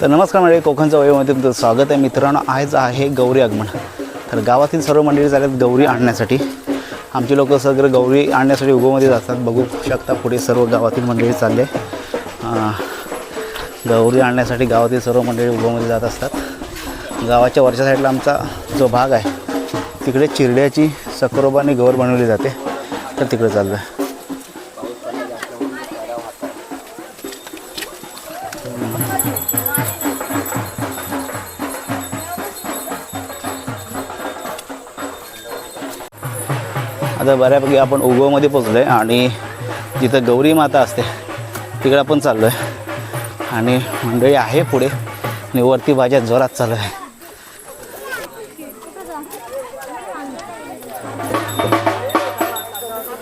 तर नमस्कार मंडळी कोकणच्या वयोमध्ये तुमचं स्वागत आहे. मित्रांनो आज आहे गौरी आगमन. तर गावातील सर्व मंडळी झाल्यात गौरी आणण्यासाठी. आमचे लोक सगळे गौरी आणण्यासाठी उगोमध्ये जातात. बघू शकता पुढे सर्व गावातील मंडळी चालले. गौरी आणण्यासाठी गावातील सर्व मंडळी उगोमध्ये जात असतात. गावाच्या वरच्या साईडला आमचा जो भाग आहे तिकडे चिरड्याची सकरोबा आणि गौर बनवली जाते. तर तिकडे चाललं आहे आता बऱ्यापैकी आपण उगवमध्ये पोचलो आहे आणि जिथं गौरी माता असते तिकडं आपण चाललो आहे आणि मंडळी आहे पुढे. आणि वरती भाज्या जोरात चालू आहे.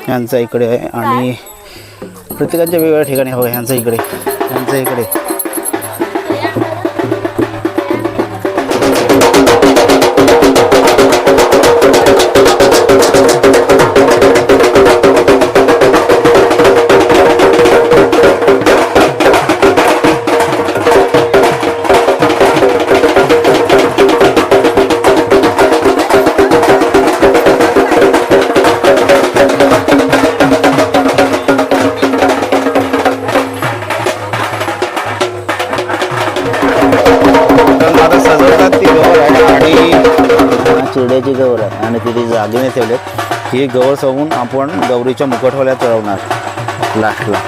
यांचा इकडे आहे आणि प्रत्येकाच्या वेगवेगळ्या ठिकाणी हवं यांचं इकडे यांचं इकडे. आणि ठेवलेत. ही गौर सवून आपण गौरीच्या मुकटवाल्या चढवणार. लास्टला.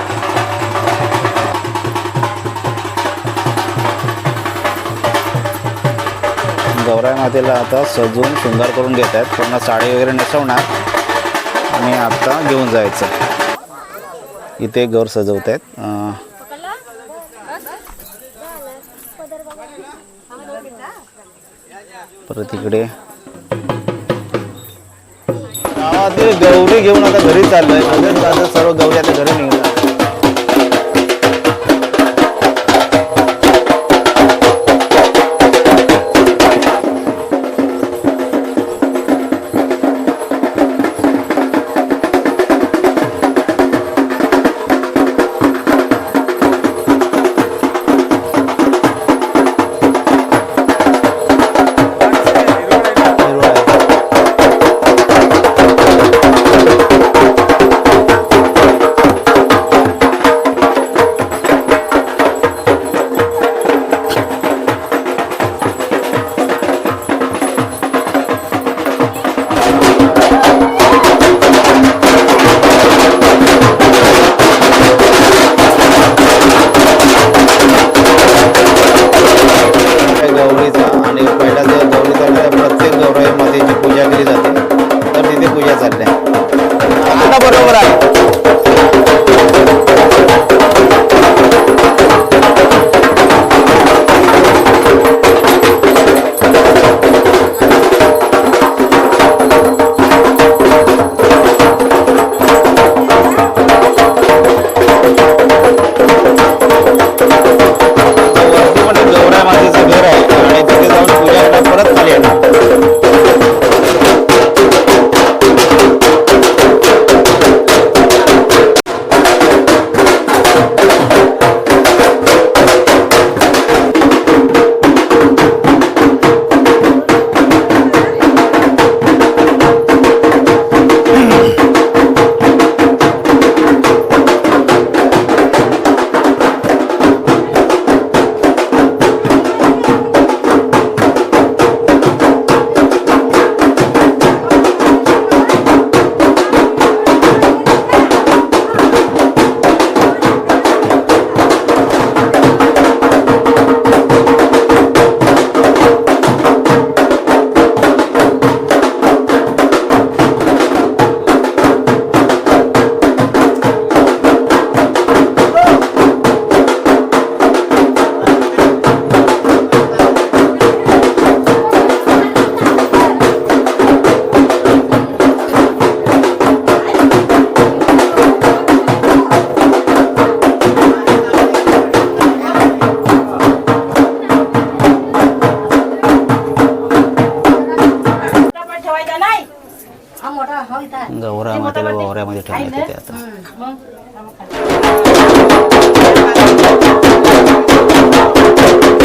गौराई मातेला आता सजवून शृंगार करून घेत आहेत. पूर्ण साडी वगैरे नेसवणार. आणि आता घेऊन जायचं. इथे गौर सजवत आहेत. परत इकडे गावातील गौरी घेऊन आता घरी चाललोय. सर्व गौरी आता घरी निघणार.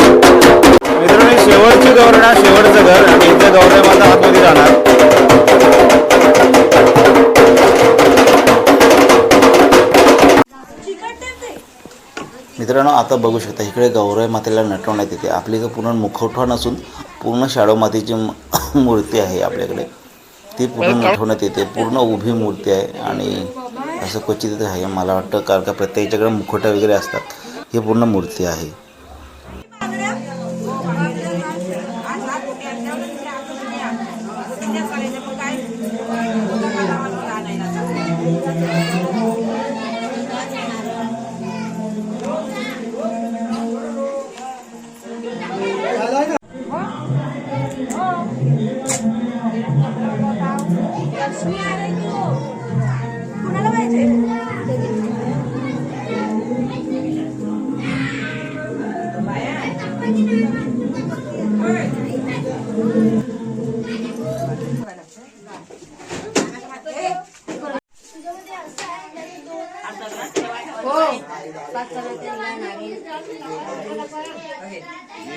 मित्रांनो शेवटची गौरणा शेवटचं घर आणि इथे माता आतमध्ये जाणार मित्रांनो आता बघू शकता इकडे गौराई मातेला नटवण्यात येते. आपली पूर्ण मुखवठा नसून पूर्ण शाडो मातेची मूर्ती आहे आपल्याकडे. ती पूर्ण नटवण्यात येते. पूर्ण उभी मूर्ती आहे आणि असं क्वचित आहे मला वाटतं कारण का प्रत्येकाच्याकडे मुखोटा वगैरे असतात. ही पूर्ण मूर्ती आहे.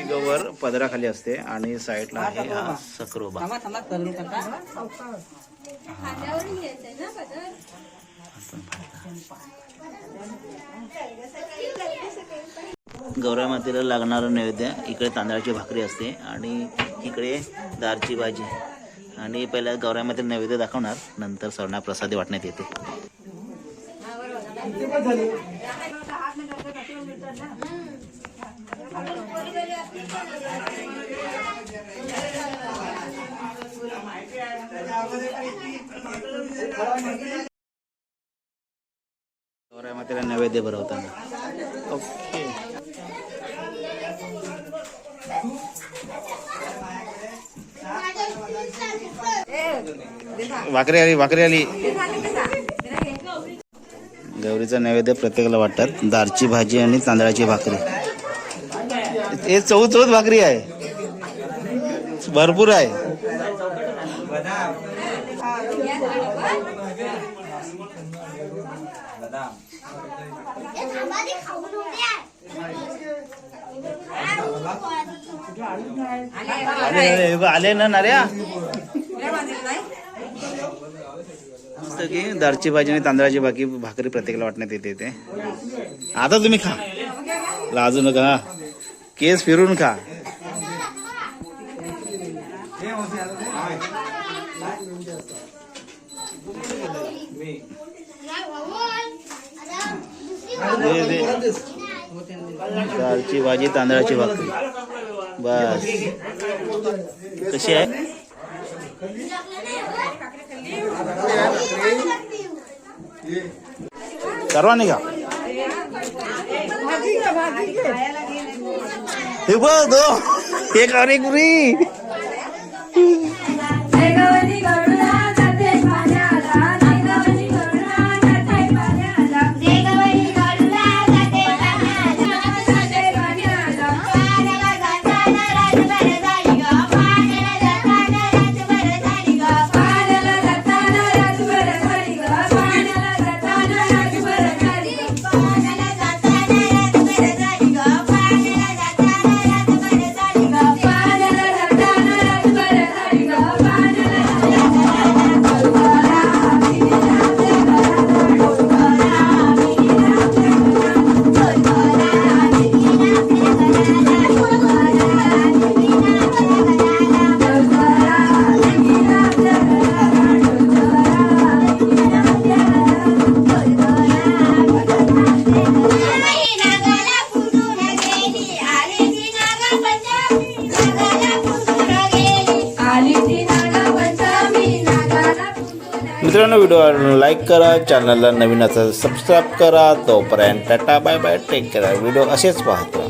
गवर पदराखाली असते आणि साईडला आहे हा सकरोबा. गौरा मातेला लागणारं नैवेद्य इकडे तांदळाची भाकरी असते आणि इकडे दारची भाजी. आणि पहिल्या गौरा मातेला नैवेद्य दाखवणार नंतर सर्वांना प्रसादी वाटण्यात येते. मातेला नैवेद्य भरवताना. ओके. भाकरी आली भाकरी आली. गौरीचा नैवेद्य प्रत्येकाला वाटतात. दारची भाजी आणि तांदळाची भाकरी. हे चौथ चौथ भाकरी आहे. भरपूर आहे. आले आले, ना नार्या? की दारची भाजी आणि तांदळाची बाकी भाकरी प्रत्येकाला वाटण्यात येते ते आता तुम्ही खा. लाजू नका केस फिरून खा दे, दे. दालची भाजी तांदळाची भाकरी बस कशी आहे सर्वांनी घ्या हे बघ दो एक अरे मित्रांनो व्हिडिओ लाईक करा चॅनलला नवीन असेल सबस्क्राईब करा. तोपर्यंत टाटा बाय बाय टेक करा व्हिडिओ असेच पाहतो